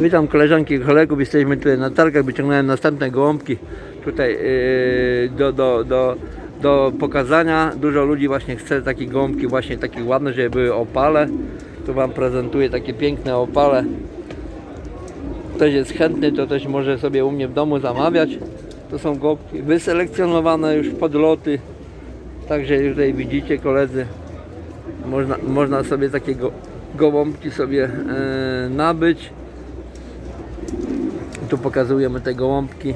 Witam koleżanki i kolegów, jesteśmy tutaj na targach, wyciągnąłem następne gołąbki tutaj yy, do, do, do, do pokazania. Dużo ludzi właśnie chce takie gołąbki właśnie takie ładne, żeby były opale. Tu Wam prezentuję takie piękne opale. Ktoś jest chętny, to też może sobie u mnie w domu zamawiać. To są gołąbki wyselekcjonowane już podloty. Także tutaj widzicie koledzy, można, można sobie takie go, gołąbki sobie e, nabyć. Tu pokazujemy te gołąbki.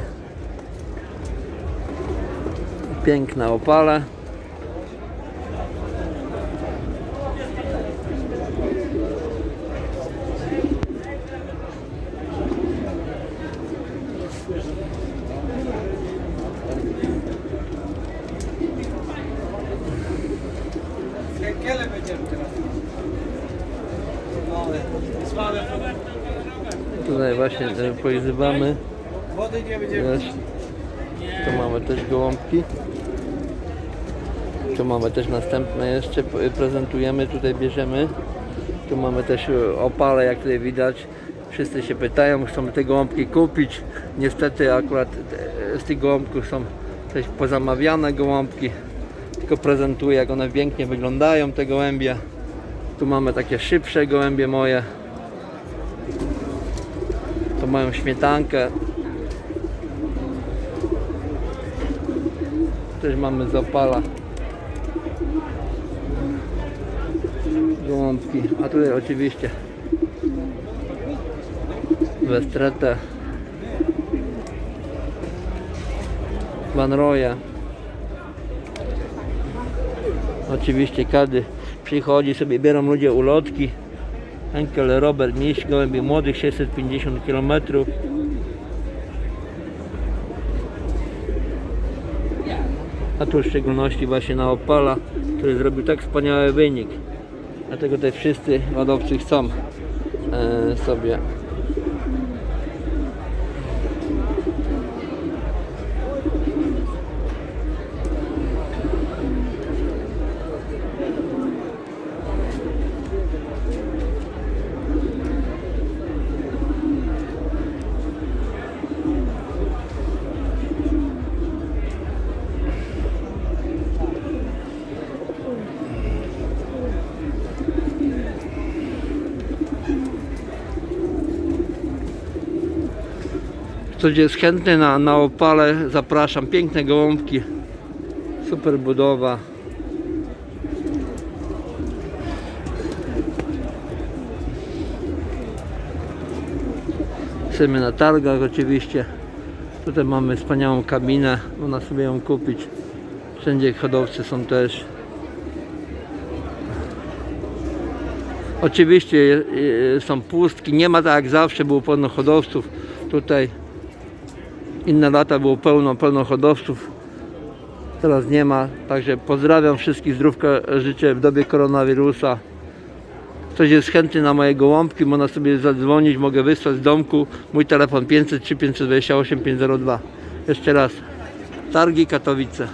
Piękne opale. Będziemy teraz. Słabe Tutaj właśnie e, polizywamy. wody nie będziemy. Tu mamy też gołąbki. Tu mamy też następne jeszcze, prezentujemy, tutaj bierzemy. Tu mamy też e, opale, jak tutaj widać. Wszyscy się pytają, chcą te gołąbki kupić. Niestety akurat e, z tych gołąbków są też pozamawiane gołąbki. Tylko prezentuję, jak one pięknie wyglądają, te gołębie. Tu mamy takie szybsze gołębie moje. Tu mają śmietankę, Też mamy z opala. Gołąbki. A tutaj oczywiście Westretę. Van Roya. Oczywiście każdy przychodzi sobie, biorą ludzie ulotki. Henkel Robert Miś, gołębi młodych 650 km. a tu w szczególności właśnie na Opala, który zrobił tak wspaniały wynik. Dlatego tutaj wszyscy hodowcy chcą e, sobie Ktoś jest chętny na, na opale, zapraszam. Piękne gołąbki. Super budowa. Jesteśmy na targach oczywiście. Tutaj mamy wspaniałą kabinę. Można sobie ją kupić. Wszędzie hodowcy są też. Oczywiście są pustki. Nie ma tak jak zawsze, było pełno hodowców. Tutaj inne lata było pełno, pełno hodowców. Teraz nie ma. Także pozdrawiam wszystkich zdrówka życzę w dobie koronawirusa. Ktoś jest chętny na moje gołąbki, można sobie zadzwonić, mogę wysłać z domku. Mój telefon 503 528 502. Jeszcze raz. Targi Katowice.